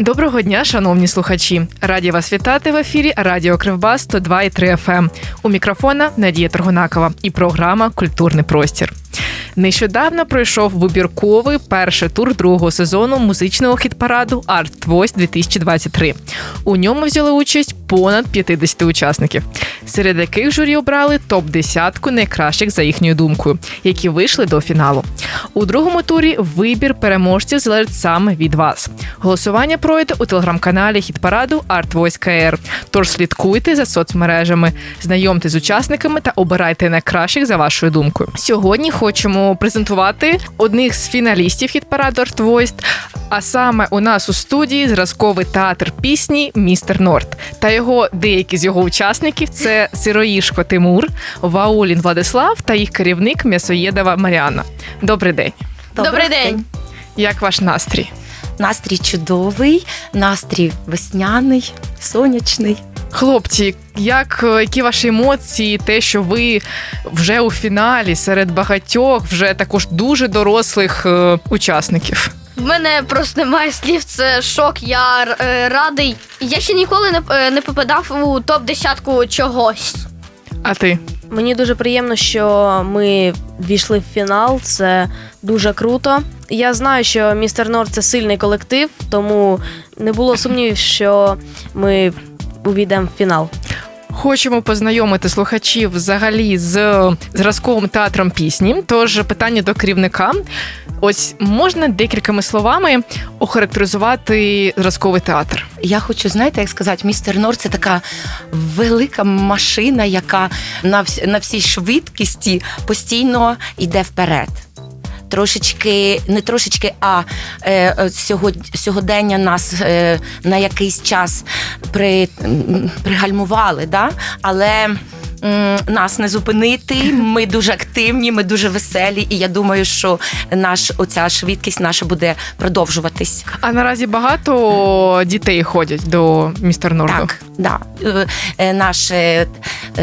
Доброго дня, шановні слухачі! Раді вас вітати в ефірі Радіо Кривбас 102,3 FM. У мікрофона Надія Торгунакова і програма Культурний простір. Нещодавно пройшов вибірковий перший тур другого сезону музичного хіт-параду Art Voice 2023. У ньому взяли участь понад 50 учасників, серед яких журі обрали топ 10 найкращих за їхньою думкою, які вийшли до фіналу. У другому турі вибір переможців залежить саме від вас. Голосування пройде у телеграм-каналі хіт-параду Art Тож слідкуйте за соцмережами, знайомте з учасниками та обирайте найкращих за вашою думкою. Сьогодні хочемо презентувати одних з фіналістів хіт-параду Art а саме у нас у студії зразковий театр пісні Містер Норт та його деякі з його учасників це Сироїшко Тимур, Ваулін Владислав та їх керівник М'ясоєдова Маріана. Добрий день. Добрий день. Як ваш настрій? Настрій чудовий, настрій весняний, сонячний. Хлопці, як е, які ваші емоції? Те, що ви вже у фіналі серед багатьох, вже також дуже дорослих е, учасників. В мене просто немає слів, це шок. Я е, радий. Я ще ніколи не, е, не попадав у топ десятку чогось. А ти? Мені дуже приємно, що ми війшли в фінал. Це дуже круто. Я знаю, що містер Норд це сильний колектив, тому не було сумнівів, що ми увійдемо в фінал. Хочемо познайомити слухачів взагалі з зразковим театром пісні. Тож питання до керівника. Ось можна декількома словами охарактеризувати зразковий театр. Я хочу, знаєте, як сказати, містер Нор це така велика машина, яка на, вс- на всій швидкості постійно йде вперед. Трошечки, не трошечки, а е, е, сьогодні, сьогодення нас е, на якийсь час при, пригальмували, да? але нас не зупинити. Ми дуже активні, ми дуже веселі, і я думаю, що наш, оця швидкість наша буде продовжуватись. А наразі багато дітей ходять до містер Норду. Так, да. Е, е, Наш е,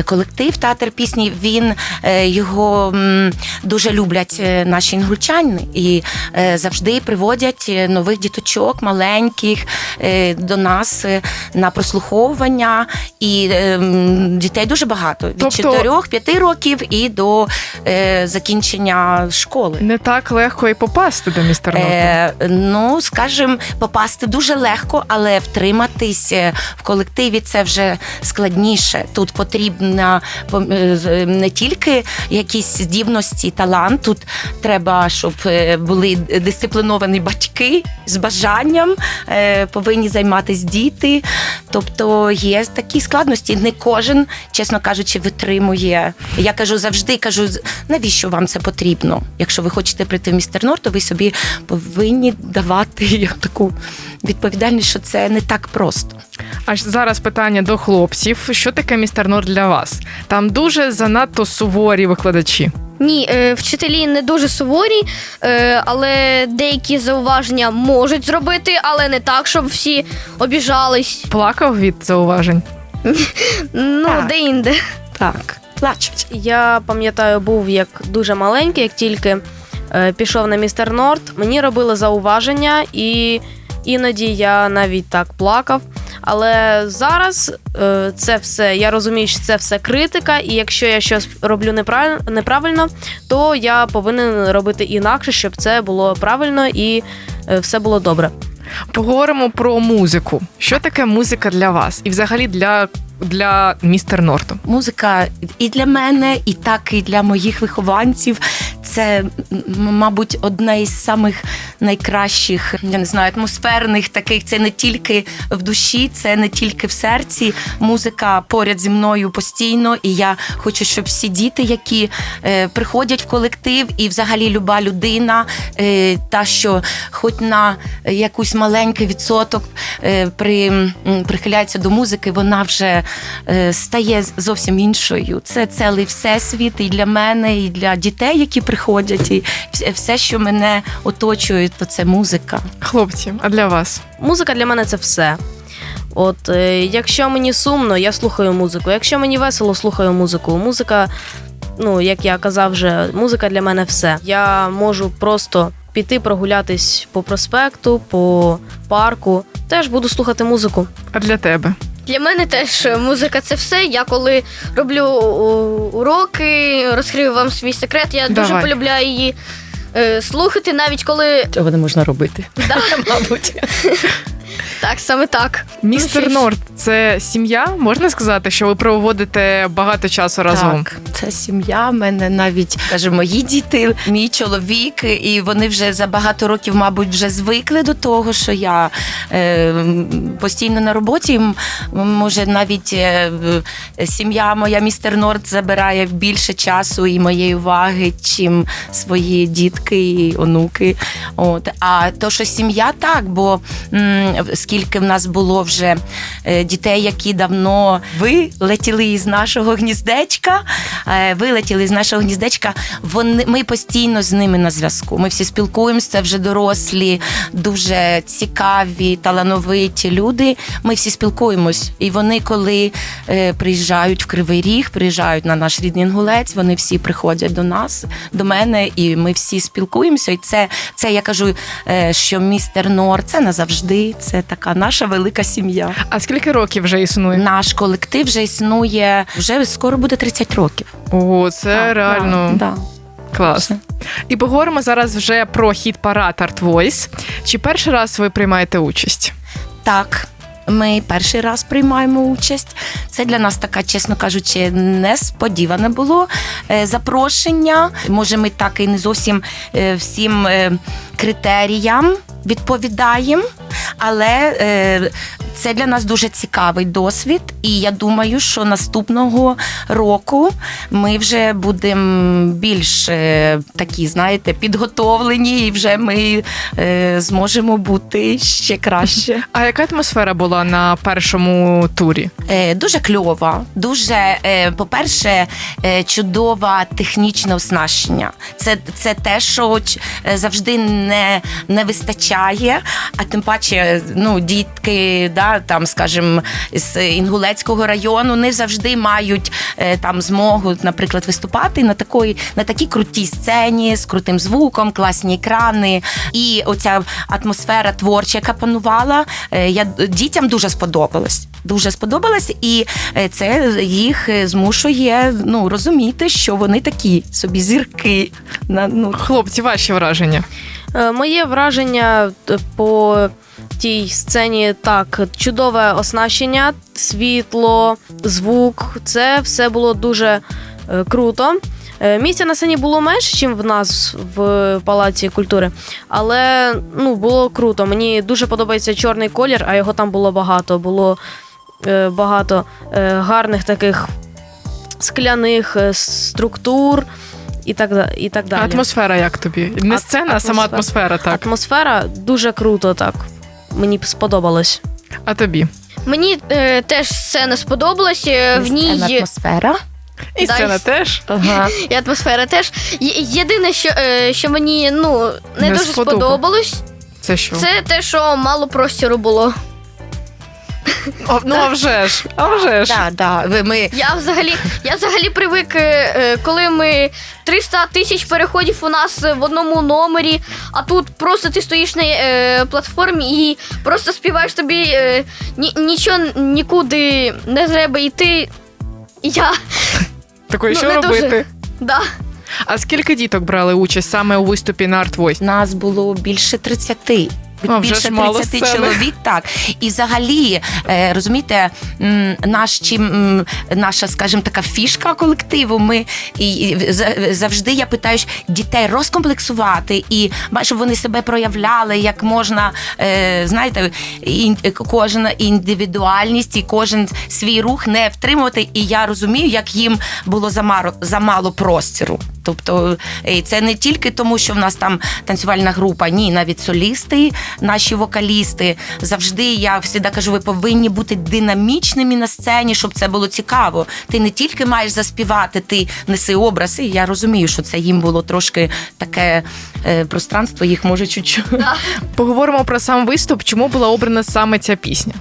колектив театр пісні. Він його дуже люблять наші інгульчани і завжди приводять нових діточок, маленьких до нас на прослуховування. І дітей дуже багато від Тобто- 4-5 років і до закінчення школи. Не так легко і попасти до містер Е, ну, скажімо, попасти дуже легко, але втриматись в колективі це вже складніше. Тут потрібна е, з- не тільки якісь здібності, талант. Тут треба, щоб е, були дисципліновані батьки з бажанням, е, повинні займатися діти. Тобто є такі складності. Не кожен, чесно кажучи, витримує. Я кажу завжди, кажу, навіщо вам це потрібно? Якщо ви хочете прийти в містер Нор, то ви собі повинні давати таку відповідальність, що це не так просто. Аж зараз питання до хлопців: що таке містер Норд для вас? Там дуже занадто суворі викладачі. Ні, е, вчителі не дуже суворі, е, але деякі зауваження можуть зробити, але не так, щоб всі обіжались. Плакав від зауважень. Ну, де-інде. Так, плачуть. Я пам'ятаю, був як дуже маленький, як тільки е, пішов на містер Норд, мені робили зауваження, і іноді я навіть так плакав. Але зараз е, це все, я розумію, що це все критика, і якщо я щось роблю неправильно, неправильно, то я повинен робити інакше, щоб це було правильно і е, все було добре. Поговоримо про музику. Що таке музика для вас? І взагалі для, для містер Норту? Музика і для мене, і так і для моїх вихованців. Це, мабуть, одна із самих найкращих, я не знаю, атмосферних таких. Це не тільки в душі, це не тільки в серці. Музика поряд зі мною постійно. І я хочу, щоб всі діти, які е, приходять в колектив, і взагалі люба людина, е, та що хоч на якусь маленький відсоток е, при, прихиляється до музики, вона вже е, стає зовсім іншою. Це цілий всесвіт і для мене, і для дітей, які приходять, і все, що мене оточує, то це музика. Хлопці, а для вас? Музика для мене це все. От е, якщо мені сумно, я слухаю музику. Якщо мені весело, слухаю музику. Музика, ну як я казав вже, музика для мене все. Я можу просто піти прогулятись по проспекту, по парку. Теж буду слухати музику. А для тебе? Для мене теж музика це все. Я коли роблю уроки, розкрию вам свій секрет, я дуже полюбляю її е, слухати, навіть коли Цього не можна робити. да, Мабуть. так, саме так. Містер. Норд це сім'я. Можна сказати, що ви проводите багато часу разом? Так, це сім'я. в мене навіть каже, мої діти, мій чоловік, і вони вже за багато років, мабуть, вже звикли до того, що я е, постійно на роботі. Може, навіть е, сім'я моя містер Норд забирає більше часу і моєї уваги, чим свої дітки і онуки. От а то, що сім'я, так, бо м, скільки в нас було вже е, дітей, які давно вилетіли із нашого гніздечка. Е, Вилетіли з нашого гніздечка. Вони ми постійно з ними на зв'язку. Ми всі спілкуємося, вже дорослі, дуже цікаві, талановиті люди. Ми всі спілкуємось. І вони, коли е, приїжджають в Кривий Ріг, приїжджають на наш рідний інгулець, вони всі приходять до нас, до мене, і ми всі спілкуємося. І це, це я кажу, е, що містер Нор це назавжди. Це така наша велика сім'я. А скільки років вже існує? Наш колектив вже існує вже скоро буде 30 років. О, це Так, реально Да, да. клас. І поговоримо зараз вже про хіт парад Art Voice. Чи перший раз ви приймаєте участь? Так. Ми перший раз приймаємо участь. Це для нас така, чесно кажучи, несподіване було е, запрошення. Може, ми так і не зовсім е, всім е, критеріям відповідаємо, але е, це для нас дуже цікавий досвід. І я думаю, що наступного року ми вже будемо більш е, такі, знаєте, підготовлені, і вже ми е, зможемо бути ще краще. А яка атмосфера була на першому турі? Е, Дуже кльова, дуже, е, по-перше, е, чудова технічне оснащення. Це, це те, що завжди не, не вистачає. А тим паче, ну, дітки, да, там, скажімо, з Інгулецького району не завжди мають е, там змогу, наприклад, виступати на такої, на такій крутій сцені з крутим звуком, класні екрани. І оця атмосфера творча, яка панувала, е, я дітям дуже сподобалось. Дуже сподобалось, і е, це їх змушує ну розуміти, що вони такі собі зірки. На ну Хлопці, ваші враження. Моє враження по тій сцені так, чудове оснащення, світло, звук. Це все було дуже е, круто. Е, Місця на сцені було менше, ніж в нас в палаці культури, але ну, було круто. Мені дуже подобається чорний колір, а його там було багато. Було е, багато гарних таких скляних структур і так, і так далі. атмосфера як тобі? Не сцена, а сама атмосфера, так. Атмосфера дуже круто, так. Мені сподобалось. А тобі? Мені е, теж сцена сподобалась. е, В ній атмосфера. І Да, сцена і- теж. Ага. і атмосфера теж. Є- Єдине, що, е, що мені ну, не, Не дуже сподобалось. сподобалось, Це що? це те, що мало простору було. О, ну а вже ж, а вже ж. Да, да. Ви- Ми Я взагалі, я взагалі привик, е, е, коли ми 300 тисяч переходів у нас в одному номері, а тут просто ти стоїш на е, платформі і просто співаєш тобі е, ні, нічого нікуди не треба йти. Я Такої, Ну, що не дуже. робити? да. А скільки діток брали участь саме у виступі на Art Voice? нас було більше 30. А, вже більше ж мало 30 сцени. чоловік, так. І взагалі, е, розумієте, м, наш чим м, наша, скажімо, така фішка колективу. Ми і, і за- завжди я питаю дітей розкомплексувати і ба- щоб вони себе проявляли, як можна, е, знаєте, ін- кожна індивідуальність і кожен свій рух не втримувати. І я розумію, як їм було замало, замало простіру. Тобто е, це не тільки тому, що в нас там танцювальна група, ні, навіть солісти, наші вокалісти. Завжди я завжди кажу, ви повинні бути динамічними на сцені, щоб це було цікаво. Ти не тільки маєш заспівати, ти неси образ. І я розумію, що це їм було трошки таке е, пространство, їх може чуть-чуть. Поговоримо про сам виступ. Чому була обрана саме ця пісня?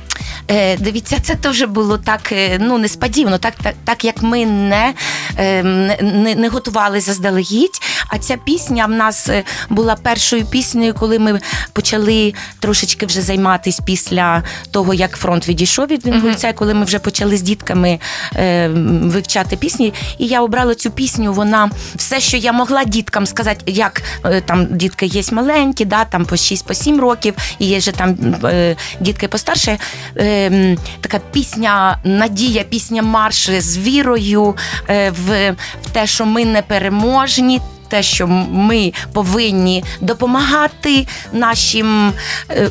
Е, дивіться, це теж було так е, ну несподівано, так, так, так як ми не, е, не, не- не готували заздалегідь. А ця пісня в нас е, була першою піснею, коли ми почали трошечки вже займатися після того, як фронт відійшов від Інгульця, коли ми вже почали з дітками е, вивчати пісні. І я обрала цю пісню. Вона все, що я могла діткам сказати, як е, там дітки є маленькі, да, там по 6 по 7 років, і є же там е, дітки постарше. Е, така пісня Надія, пісня марш з вірою е, в, в те, що ми не переможні. Те, що ми повинні допомагати нашим, е,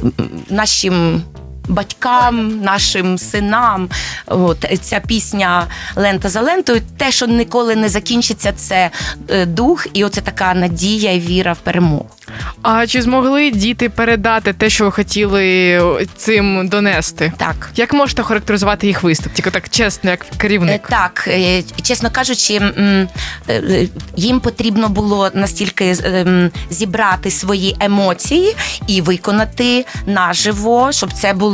нашим батькам, нашим синам. От ця пісня Лента за лентою. Те, що ніколи не закінчиться, це е, дух, і оце така надія і віра в перемогу. А чи змогли діти передати те, що ви хотіли цим донести? Так. Як можете характеризувати їх виступ? Тільки так чесно, як Е, керівник. Так, е, чесно кажучи, е, е, їм потрібно було настільки е, зібрати свої емоції і виконати наживо, щоб це було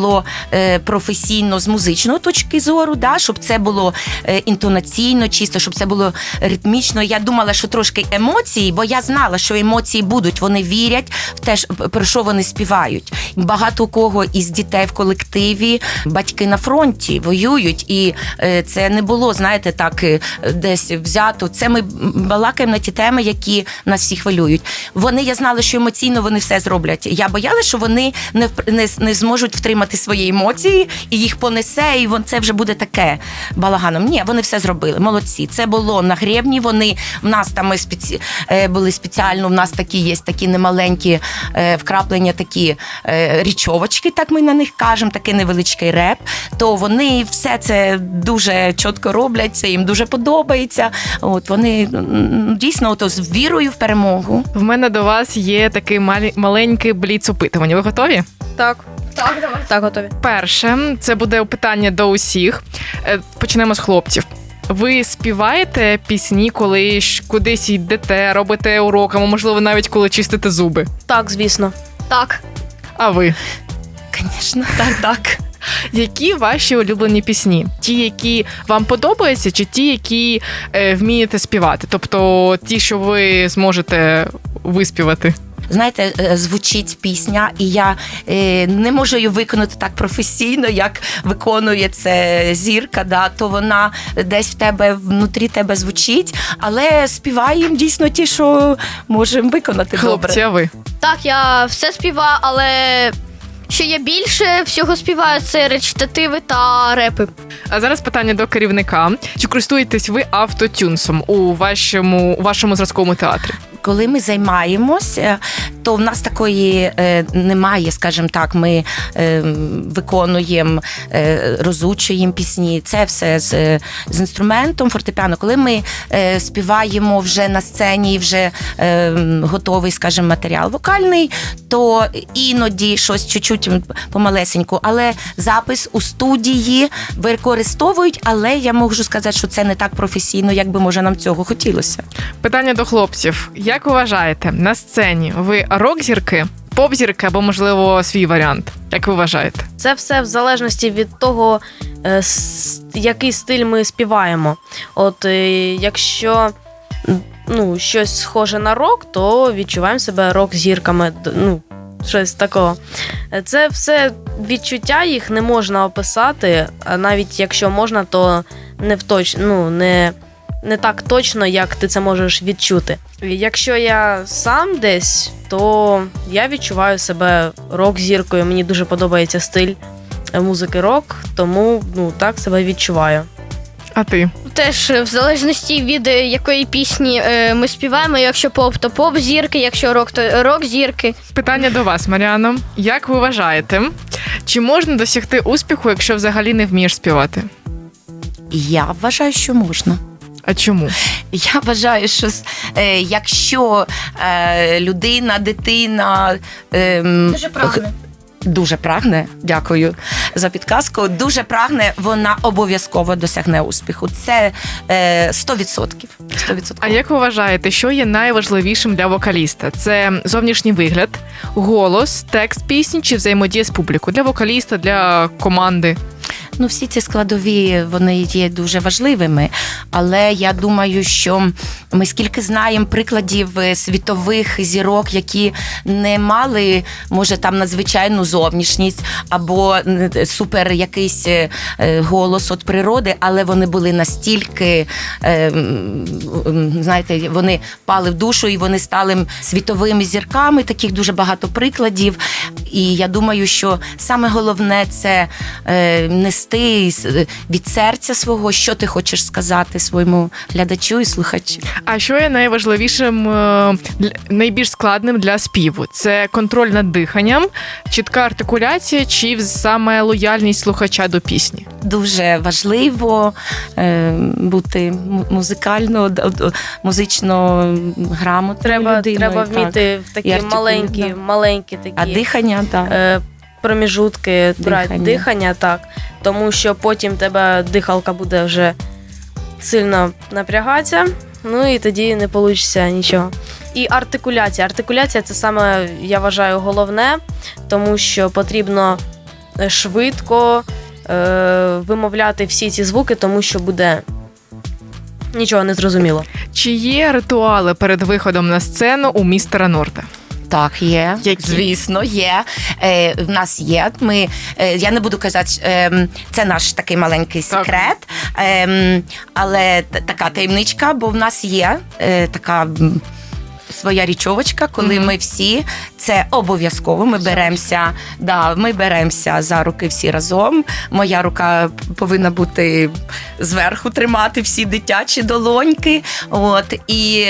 е, професійно з музичної точки зору, да, щоб це було е, інтонаційно, чисто, щоб це було ритмічно. Я думала, що трошки емоції, бо я знала, що емоції будуть. Вони вірять в те, про що вони співають. Багато кого із дітей в колективі батьки на фронті воюють, і е, це не було, знаєте, так десь взято. Це ми балакаємо на ті теми, які нас всі хвилюють. Вони я знала, що емоційно вони все зроблять. Я боялася, що вони не не, не зможуть втримати свої емоції і їх понесе, і вон це вже буде таке балаганом. Ні, вони все зробили. Молодці. Це було на гребні. Вони в нас там ми спеці... е, були спеціально. В нас такі є такі немаленькі е, вкраплення, такі е, річовочки, так ми на них кажемо, такий невеличкий реп. То вони все це дуже чітко роблять. Це їм дуже подобається. От вони дійсно ото з вірою в перемогу. В мене до вас є такий малі- маленький бліц опитування. Ви готові? Так, Так, давай. так, готові. Перше, це буде питання до усіх. Е, Почнемо з хлопців. Ви співаєте пісні, коли ж кудись йдете, робите уроками, можливо, навіть коли чистите зуби. Так, звісно. Так. А ви? Звісно, так, так. Які ваші улюблені пісні? Ті, які вам подобаються, чи ті, які е, вмієте співати? Тобто ті, що ви зможете виспівати? Знаєте, е, звучить пісня, і я е, не можу її виконати так професійно, як виконує це зірка. Да, то вона десь в тебе внутрі тебе звучить, але співаємо дійсно ті, що можемо виконати Хлопці, добре. ви? Так, я все співаю, але що я більше всього співаю, це речитативи та репи. А зараз питання до керівника: чи користуєтесь ви автотюнсом у вашому у вашому зразковому театрі? Коли ми займаємося, то в нас такої е, немає, скажімо так, ми е, виконуємо, е, розучуємо пісні. Це все з, з інструментом фортепіано. Коли ми е, співаємо вже на сцені, вже е, готовий, скажімо, матеріал вокальний, то іноді щось чуть-чуть помалесеньку, але запис у студії використовують, але я можу сказати, що це не так професійно, як би може нам цього хотілося. Питання до хлопців: як ви вважаєте, на сцені ви рок-зірки, поп-зірки або, можливо, свій варіант? Як ви вважаєте? Це все в залежності від того, е, с- який стиль ми співаємо. От е, якщо ну, щось схоже на рок, то відчуваємо себе рок-зірками. Ну, щось такого. Це все відчуття, їх не можна описати, навіть якщо можна, то не в точ... ну, не, не так точно, як ти це можеш відчути. Якщо я сам десь, то я відчуваю себе рок-зіркою. Мені дуже подобається стиль е, музики рок, тому ну так себе відчуваю. А ти? Теж е, в залежності від е, якої пісні е, ми співаємо. Якщо поп, то поп зірки, якщо рок, то рок зірки. Питання до вас, Маріано. Як ви вважаєте, чи можна досягти успіху, якщо взагалі не вмієш співати? Я вважаю, що можна. А чому? Я вважаю, що е, якщо е, людина, дитина е, прагне. дуже прагне, дякую за підказку. Дуже прагне, вона обов'язково досягне успіху. Це е, 100%. 100%. А як ви вважаєте, що є найважливішим для вокаліста? Це зовнішній вигляд, голос, текст пісні чи взаємодія з публікою? Для вокаліста, для команди? Ну всі ці складові вони є дуже важливими. Але я думаю, що ми скільки знаємо прикладів е, світових зірок, які не мали, може, там надзвичайну зовнішність або супер якийсь е, е, голос від природи, але вони були настільки, знаєте, вони пали в душу і вони стали світовими зірками. Таких дуже багато прикладів. І я думаю, що саме головне це е, нести від серця свого, що ти хочеш сказати своєму глядачу і слухачу. А що є найважливішим, е, для- найбільш складним для співу? Це контроль над диханням, чітка артикуляція чи саме лояльність слухача до пісні? Дуже важливо е, бути му- музикально, музично грамотною Треба, людиною. треба так. вміти в такі маленькі, да. маленькі такі. А дихання, так. е, проміжутки брати Дихання. дихання, так. Тому що потім тебе дихалка буде вже сильно напрягатися, ну і тоді не вийде нічого. І артикуляція. Артикуляція це саме, я вважаю, головне, тому що потрібно е, швидко е, вимовляти всі ці звуки, тому що буде нічого не зрозуміло. Чи є ритуали перед виходом на сцену у містера Норта? Так, є. Які? Звісно, є. Е, в нас є. Ми, е, я не буду казати, е, це наш такий маленький Так. секрет, е, але т- така таємничка, бо в нас є е, така. м, Своя річовочка, коли ми всі це обов'язково. Ми беремося, да, ми беремося за руки всі разом. Моя рука повинна бути зверху тримати всі дитячі долоньки. От і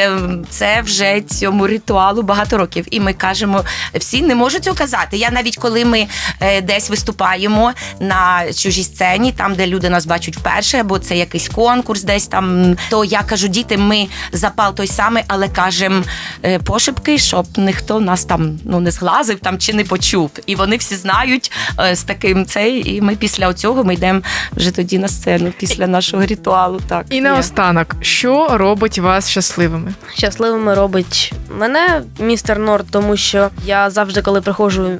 це вже цьому ритуалу багато років. І ми кажемо, всі не можуть цього казати. Я навіть коли ми е, десь виступаємо на чужій сцені, там де люди нас бачать вперше, або це якийсь конкурс, десь там, то я кажу, діти, ми запал той самий, але кажемо пошепки, щоб ніхто нас там ну не зглазив там чи не почув. І вони всі знають е, з таким цей. І ми після цього ми йдемо вже тоді на сцену після нашого ритуалу. Так І наостанок, що робить вас щасливими? щасливими робить мене містер Норд, тому що я завжди, коли приходжу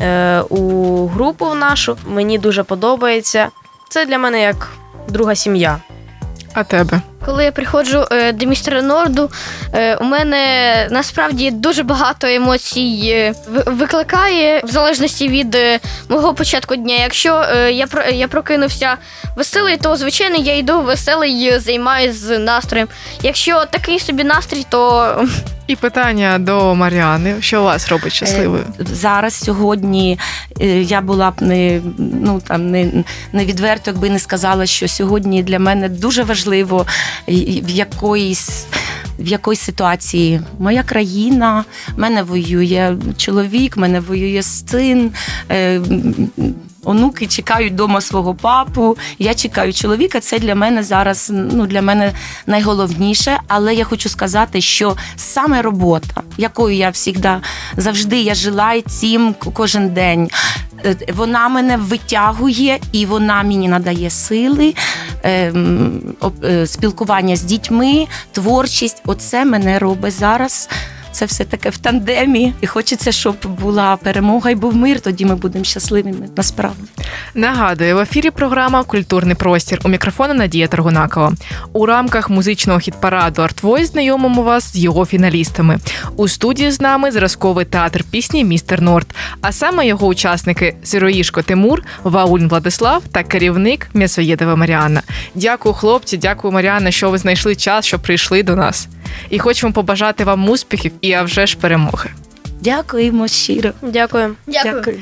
е, у групу нашу, мені дуже подобається. Це для мене як друга сім'я. А тебе? Коли я приходжу е, до містера Норду, е, у мене насправді дуже багато емоцій е, викликає в залежності від е, мого початку дня. Якщо е, я про- я прокинувся веселий, то звичайно я йду веселий, е, займаюся з настроєм. Якщо такий собі настрій, то І питання до Маріани: що вас робить щасливою? зараз сьогодні е, я була б не ну там не, не відверто, якби не сказала, що сьогодні для мене дуже важливо в якоїсь. В якої ситуації моя країна, мене воює чоловік, мене воює син, е, онуки чекають вдома свого папу. Я чекаю чоловіка. Це для мене зараз ну для мене найголовніше. Але я хочу сказати, що саме робота, якою я завжди завжди я жила і цим кожен день. Е, Вона мене витягує і вона мені надає сили, ем, е, спілкування з дітьми, творчість. Оце мене робить зараз. Це все таке в тандемі. І хочеться, щоб була перемога і був мир. Тоді ми будемо щасливими насправді. Нагадую, в ефірі програма Культурний простір у мікрофона Надія Торгунакова. У рамках музичного хіт-параду Voice знайомимо вас з його фіналістами. У студії з нами зразковий театр пісні Містер Норд, а саме його учасники Сироїшко Тимур, Вауль Владислав та керівник М'ясоєдова Маріанна. Дякую, хлопці, дякую, Маріанна, що ви знайшли час, що прийшли до нас. І хочемо побажати вам успіхів і а вже ж перемоги. Дякуємо щиро. Дякую. дякую.